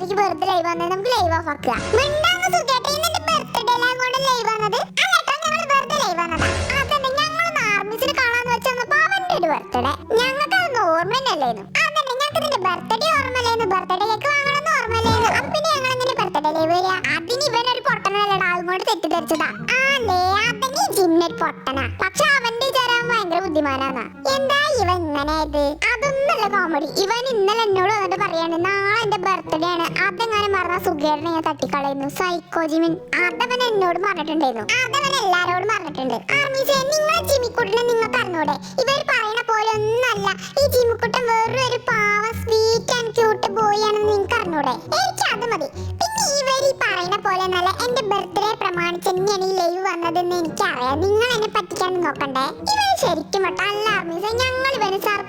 ബർത്ത്ഡേക്ക് birth live വന്നേ നമുക്ക് ലൈവ് ഓഫ് ആക്കുക. മിണ്ടാന്ന് സുഖേട്ടാ ഇന്നെന്റെ ബർത്ത്ഡേ എല്ലാം കൊണ്ട് ലൈവ് വന്നത്. അല്ലട്ടോ ഞങ്ങൾ ബർത്ത്ഡേ ലൈവ് വന്നതാ. അതന്നെ ഞങ്ങൾ ആർമിസിനെ കാണാന്ന് വെച്ചപ്പോ അവന്റെ ഒരു ബർത്ത്ഡേ ഞങ്ങൾക്ക് അതൊന്നും ഓർമ്മ തന്നെയല്ലായിരുന്നു അതന്നെ ഞങ്ങൾക്ക് ഇതിന്റെ ബർത്ത്ഡേ ഓർമ്മയില്ലായിരുന്നു ബർത്ത്ഡേ കേക്ക് വാങ്ങണമെന്ന് ഓർമ്മയില്ലായിരുന്നു അപ്പൊ പിന്നെ ഞങ്ങൾ എങ്ങനെ ബർത്ത്ഡേ ലൈവ് വരിക? അതിന് ഇവനൊരു പൊട്ടനല്ലടാ അതുകൊണ്ട് തെറ്റിദ്ധരിച്ചതാ. ആലേ അതന്നെ ജിമ്മിൽ പൊട്ടന. പക്ഷെ അവന്റെ വിചാരം ഭയങ്കര ബുദ്ധിമാനാന്നാ. എന്താ ഇവൻ ഇങ്ങനെ ഇത് അതൊന്നല്ല കോമഡി ഇവൻ ഇന്നലെ എന്നോട് വന്നിട്ട് പറയാണ് നാളെ എന്റെ ബർത്ത്ഡേ ആണ് അതെങ്ങനെ മറന്ന സുഖേടനെ ഞാൻ തട്ടിക്കളയുന്നു. Psycho Jimin. അതവൻ എന്നോട് പറഞ്ഞിട്ടുണ്ടായിരുന്നു. അതവൻ എല്ലാരോടും പറഞ്ഞിട്ടുണ്ട്. ആർമീസേ നിങ്ങൾ ജിമിക്കുട്ടിനെ നിങ്ങൾ പറഞ്ഞൂടെ ഇവർ പറയണ പോലെ ഒന്നല്ല ഈ ജിമിക്കുട്ടൻ വേറെ ഒരു പാവ സ്വീറ്റ് ആൻഡ് ക്യൂട്ട് ബോയ് ആണെന്ന് നിങ്ങൾക്ക് അറിഞ്ഞൂടെ? എനിക്ക് അത് മതി. പിന്നെ ഇവർ ഈ പറയുന്ന പോലെ ഒന്നല്ല എന്റെ ബർത്ത്ഡേ പ്രമാണിച്ച് തന്നെയാണ് ഈ ലൈവ് വന്നതെന്ന് എനിക്കറിയാം. നിങ്ങൾ എന്നെ പറ്റിക്കാൻ നോക്കണ്ടേ? ഇവർ ശരിക്കും വിട്ട അല്ല ആർമീസേ ഞങ്ങൾ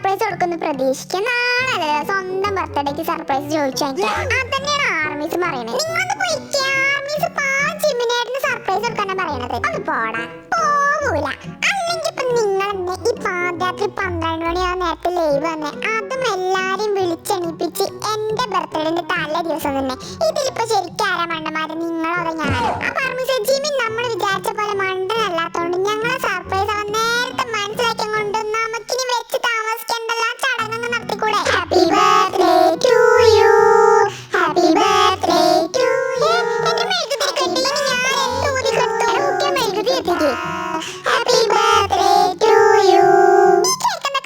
സർപ്രൈസ് കൊടുക്കുന്നു പ്രതീക്ഷിക്കുന്ന സ്വന്തം ബർത്ത്ഡേക്ക് സർപ്രൈസ് ചോദിച്ചു അതന്നെയാണ് ആർമീസ് പറയണേ നിങ്ങളൊന്ന് പോയിക്കേ. ആർമീസ് സർപ്രൈസ് കൊടുക്കാനാ പറയണത്. ഒന്ന് പോടാ. പോവൂല. അല്ലെങ്കിൽ ഇപ്പൊ നിങ്ങൾ ഈ പാദയാത്രി പന്ത്രണ്ട് മണിയാ നേരത്തെ ലൈവ് വന്നേ. അതും എല്ലാരെയും വിളിച്ചെണീപ്പിച്ച് എന്റെ ബർത്ത്ഡേന്റെ തലേ ദിവസം തന്നെ. ഇതിലിപ്പോ ശരിക്കും ആരാ മണ്ടന്മാര്? നിങ്ങളോ അതോ ഞാനോ? അപ്പൊ ആർമീസ് ജിമ്മിൻ നമ്മൾ വിചാരിച്ച പോലെ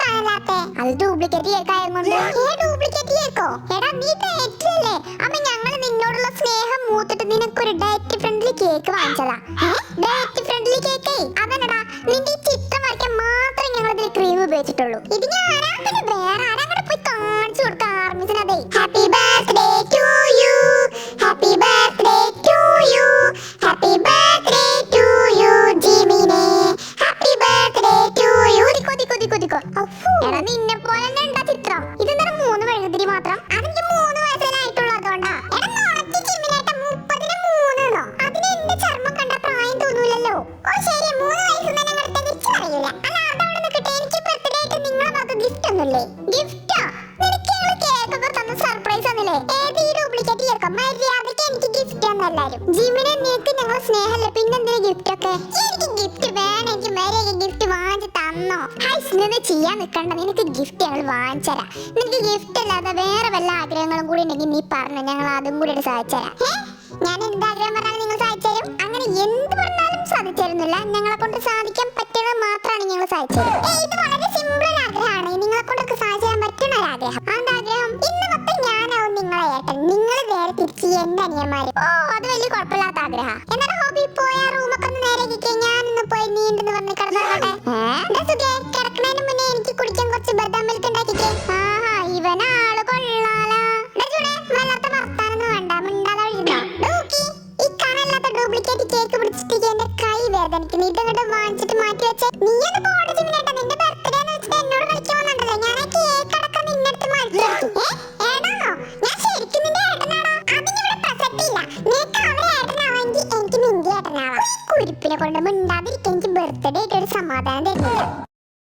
കാണാത്തെ അത് ഡ്യൂപ്ലിക്കേറ്റ് കേക്കായതുകൊണ്ട് ഏ ഡ്യൂപ്ലിക്കേറ്റ് കേക്കോ എടാ നീ ഡയറ്റിലല്ലേ അമ്മ ഞങ്ങൾ നിന്നോടുള്ള സ്നേഹം മൂത്തിട്ട് നിനക്കൊരു ഡയറ്റ് ഫ്രണ്ട്ലി കേക്ക് വാങ്ങിച്ചതാ. ഡയറ്റ് ഫ്രണ്ട്ലി കേക്കേ അതല്ലടാ നിന്റെ എടാ ഇതെന്താണ് മൂന്ന് മാത്രം? മൂന്ന് വയസ്സ് ഗിഫ്റ്റോ നിനക്ക് സർപ്രൈസ് ഡ്യൂപ്ലിക്കേറ്റ് എനിക്ക് ജിമിനെ നിനക്ക് ഞങ്ങൾ സ്നേഹമല്ലേ? പിന്നെന്തിനാ ഗിഫ്റ്റ് ഒക്കെ? ഗിഫ്റ്റ് വാങ്ങിച്ച് തന്നോ ഹൈസ് നിന്ന് ചെയ്യാൻ നിൽക്കണ്ട നിനക്ക് ഗിഫ്റ്റ് ഞങ്ങൾ വാങ്ങിച്ചരാ. നിനക്ക് ഗിഫ്റ്റ് അല്ലാതെ വേറെ വല്ല ആഗ്രഹങ്ങളും കൂടി ഉണ്ടെങ്കിൽ നീ പറഞ്ഞു ഞങ്ങൾ അതും കൂടി സഹായിച്ചരാ ഞാൻ എന്ത് ആഗ്രഹം പറഞ്ഞാലും നിങ്ങൾ സാധിച്ചുതരും അങ്ങനെ എന്ത് പറഞ്ഞാലും സാധിച്ചിരുന്നില്ല ഞങ്ങളെ കൊണ്ട് സാധിക്കാൻ പറ്റുന്നത് മാത്രമാണ് ഞങ്ങൾ സഹായിച്ചത് വളരെ സിമ്പിൾ ആഗ്രഹമാണ്. പറ്റുന്ന ആഗ്രഹം. ഞാനാവും നിങ്ങളെ ഏട്ടൻ. നിങ്ങൾ ഓ അത് വലിയ കുഴപ്പമില്ലാത്ത ആഗ്രഹം ഡ്യൂപ്ലിക്കേറ്റ് കേക്ക് പിടിച്ചിട്ട് എന്റെ കൈ വേദനിക്കുന്നു. ഇതങ്ങോട്ട് വാങ്ങിച്ചിട്ട് മാറ്റി വെച്ച. നീ ഒന്ന് പോടെ ചിമ്മിനേട്ടാ നിന്റെ ബർത്ത്ഡേ എന്ന് വെച്ചിട്ട് എന്നോട് കളിക്കാൻ വന്നിട്ടല്ലേ ഞാൻ കേക്ക് അടക്കം നിന്റെ അടുത്ത് മാറ്റി ഏ? ഏടാണോ ഞാൻ ശരിക്കും നിന്റെ ഏട്ടനാണോ? അതിനിവിടെ പ്രസക്തിയില്ല നിനക്ക് അവരെ എനിക്ക് നിന്റെ ഏട്ടനാവാം. കുരിപ്പിനെ കൊണ്ട് മിണ്ടാതിരിക്കാൻ എനിക്ക് ബർത്ത്ഡേ ആയിട്ട് ഒരു സമാധാനം തരുന്നില്ല